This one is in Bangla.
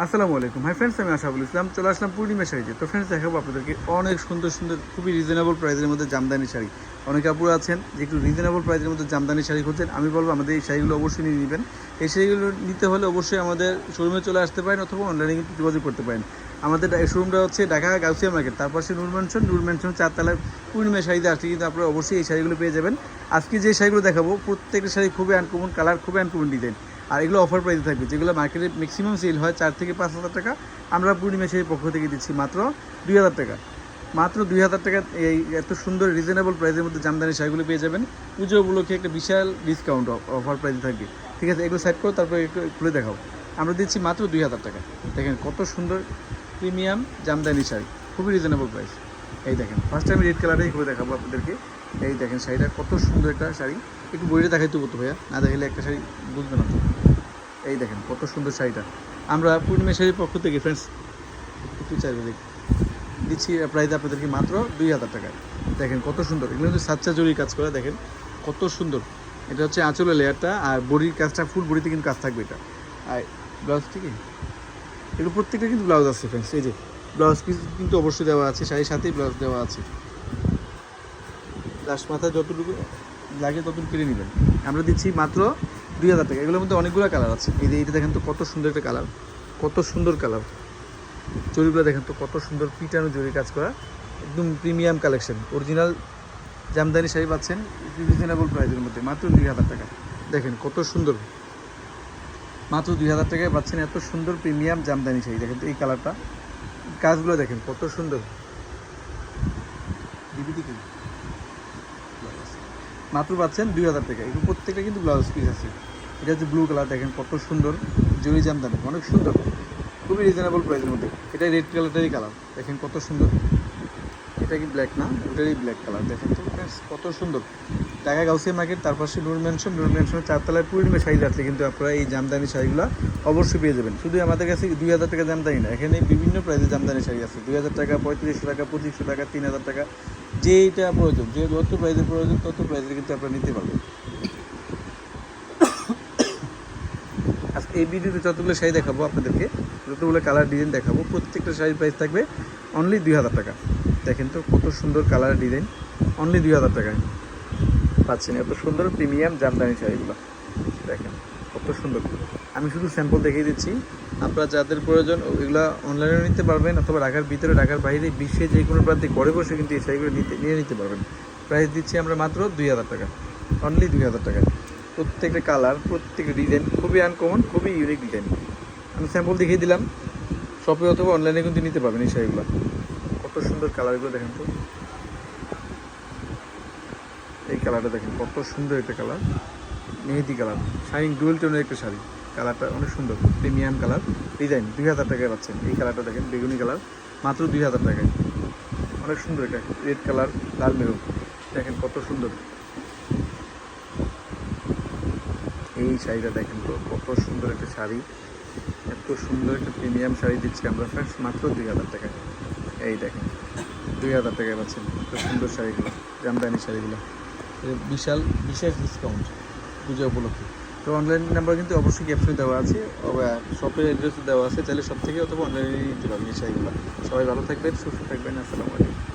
আসসালামু আলাইকুম। হাই ফ্রেন্ডস আমি আশাফুল ইসলাম। চলে আসলাম পূর্ণিমা শাড়িতে। তো ফ্রেন্ডস দেখাবো আপনাদেরকে অনেক সুন্দর সুন্দর, খুবই রিজনেবল প্রাইসের মধ্যে জামদানি শাড়ি। অনেক আপুর আছেন, যে একটু রিজনেবল প্রাইসের মধ্যে জামদানি শাড়ি খুঁজছেন। আমি বলব, আমাদের এই শাড়িগুলো অবশ্যই নিয়ে নেবেন। এই শাড়িগুলো নিতে হলে অবশ্যই আমাদের শোরুমে চলে আসতে পারেন অথবা অনলাইনে কিন্তু যোগাযোগ করতে পারেন। আমাদের শোরুমটা হচ্ছে ঢাকা গাউসিয়া মার্কেট তার পাশে নূর ম্যানশন নূর ম্যানশন চারতলার পূর্ণিমা শাড়িতে আসলে কিন্তু আপনারা অবশ্যই এই শাড়িগুলো পেয়ে যাবেন। আজকে যে শাড়িগুলো দেখাবো, প্রত্যেকটা শাড়ি খুবই আনকমন কালার খুবই আনকমন ডিজাইন আর এগুলো অফার প্রাইসে থাকবে। যেগুলো মার্কেটে ম্যাক্সিমাম সেল হয় চার থেকে পাঁচ হাজার টাকা, আমরা পূর্ণিমা সেই পক্ষ থেকে দিচ্ছি মাত্র দুই হাজার টাকা। মাত্র দুই হাজার টাকা এই এত সুন্দর রিজনেবল প্রাইসের মধ্যে জামদানি শাড়িগুলো পেয়ে যাবেন। পুজো উপলক্ষে একটা বিশাল ডিসকাউন্ট অফার প্রাইসে থাকবে। ঠিক আছে, এগুলো সাইড করো, তারপরে একটু খুলে দেখাও। আমরা দিচ্ছি মাত্র দুই হাজার টাকা। দেখেন কত সুন্দর প্রিমিয়াম জামদানি শাড়ি। খুবই রিজনেবল প্রাইস এই দেখেন ফার্স্ট টাইম রেড কালারটাই করে দেখাবো আপনাদেরকে। এই দেখেন শাড়িটা কত সুন্দর একটা শাড়ি। একটু বইটা দেখাইতে বলতো ভাইয়া, না দেখালে একটা শাড়ি বুঝবে না এই দেখেন কত সুন্দর শাড়িটা। আমরা পূর্ণিমা শাড়ির পক্ষ থেকে ফ্রেন্ডস একটু চাইবে দেখ। দিচ্ছি প্রাইস আপনাদেরকে মাত্র দুই হাজার টাকায়। দেখেন কত সুন্দর, এগুলো কিন্তু সাচ্চা জরি কাজ করে, দেখেন কত সুন্দর। এটা হচ্ছে আঁচলের লেয়ারটা, আর বডির কাজটা, ফুল বডিতে কিন্তু কাজ থাকবে এটা। আর ব্লাউজ ঠিক এগুলো প্রত্যেকটা কিন্তু ব্লাউজ আছে ফ্রেন্ডস এই যে ব্লাউজ কিন্তু অবশ্যই দেওয়া আছে, শাড়ির সাথেই ব্লাউজ দেওয়া আছে। লাস্ট মাথায় যতটুকু লাগে ততটুকু কিনে নেবেন। আমরা দিচ্ছি মাত্র দুই হাজার টাকা। এগুলোর মধ্যে অনেকগুলো কালার আছে। এই যে এইটা দেখেন তো কত সুন্দর একটা কালার কত সুন্দর কালার জরিগুলো দেখেন তো কত সুন্দর পিটানো জরি কাজ করা। একদম premium collection original Jamdani sari পাচ্ছেন রিজনেবল প্রাইসের মধ্যে। মাত্র দুই হাজার টাকা। দেখেন কত সুন্দর। মাত্র দুই হাজার টাকায় পাচ্ছেন এত সুন্দর প্রিমিয়াম জামদানি শাড়ি। দেখেন তো এই কালারটা কাজগুলো দেখেন কত সুন্দর। মাত্র পাচ্ছেন দুই হাজার টাকা। এগুলো প্রত্যেকটা কিন্তু ব্লাউজ পিস আছে। এটা হচ্ছে ব্লু কালার দেখেন কত সুন্দর জরি জামদানি অনেক সুন্দর। খুবই রিজনেবল প্রাইসের মধ্যে। এটা রেড কালারটারই কালার দেখেন কত সুন্দর। এটা কি ব্ল্যাক না? ওটারই ব্ল্যাক কালার দেখেন তো কত সুন্দর। ঢাকা গাউসিয়া মার্কেট, তার পাশে নূর ম্যানশন নূর ম্যানশনের চারতলায় পূর্ণিমা শাড়ি আসলে কিন্তু আপনারা এই জামদানি শাড়িগুলো অবশ্যই পেয়ে যাবেন। শুধু আমাদের কাছে দুই হাজার টাকা জামদানি না, এখানে বিভিন্ন প্রাইসের জামদানি শাড়ি আছে। দুই হাজার টাকা পঁয়ত্রিশশো টাকা পঁচিশশো টাকা, তিন হাজার টাকা যেটা প্রয়োজন, যে যত প্রাইসের প্রয়োজন, তত প্রাইসের কিন্তু আপনারা নিতে পারবেন। আজকে এই ভিডিওতে যতগুলো শাড়ি দেখাবো আপনাদেরকে, যতগুলো কালার ডিজাইন দেখাবো, প্রত্যেকটা শাড়ির প্রাইস থাকবে অনলি দুই হাজার টাকা। দেখেন তো কত সুন্দর কালার ডিজাইন অনলি দুই হাজার টাকায়। পাচ্ছেন, এত সুন্দর প্রিমিয়াম জামদানি শাড়িগুলো দেখেন, কত সুন্দর। আমি শুধু স্যাম্পল দেখিয়ে দিচ্ছি। আপনারা যাদের প্রয়োজন, এগুলো অনলাইনে নিতে পারবেন, অথবা ঢাকার ভিতরে, ঢাকার বাইরে, বিশ্বে যে কোনো প্রান্তে ঘরে বসে কিন্তু এই শাড়িগুলো নিতে, নিয়ে নিতে পারবেন। প্রাইস দিচ্ছি আমরা মাত্র দুই হাজার টাকা। অনলি দুই হাজার টাকা। প্রত্যেকটা কালার প্রত্যেকটা ডিজাইন খুবই আনকমন খুবই ইউনিক ডিজাইন আমি স্যাম্পল দেখিয়ে দিলাম। শপে অথবা অনলাইনে কিন্তু নিতে পারবেন এই শাড়িগুলো। কত সুন্দর কালারগুলো দেখেন তো। এই কালারটা দেখেন, কত সুন্দর একটা কালার। মেহেদি কালার, শাইনিং ডুয়েল টোনের একটা শাড়ি। কালারটা অনেক সুন্দর, প্রিমিয়াম কালার। ডিজাইন দুই হাজার টাকায় পাচ্ছেন। এই কালারটা দেখেন, বেগুনি কালার, মাত্র দুই হাজার টাকায়। অনেক সুন্দর এটা রেড কালার, লাল মেরুন। দেখেন কত সুন্দর। এই শাড়িটা দেখেন তো, কত সুন্দর একটা শাড়ি। এত সুন্দর একটা প্রিমিয়াম শাড়ি দিচ্ছি আমরা ফ্রেন্ডস মাত্র দুই হাজার টাকায়। এই দেখেন, দুই হাজার টাকায় পাচ্ছেন। এত সুন্দর শাড়িগুলো, জামদানি শাড়িগুলো। বিশাল, বিশেষ ডিসকাউন্ট পুজো উপলক্ষে। তো অনলাইন নাম্বার কিন্তু অবশ্যই ক্যাপশনে দেওয়া আছে শপের অ্যাড্রেস দেওয়া আছে তাহলে সব থেকে অথবা অনলাইনে নিতে পারবেন এই সবাই ভালো থাকবেন, সুস্থ থাকবেন, আসসালামু আলাইকুম।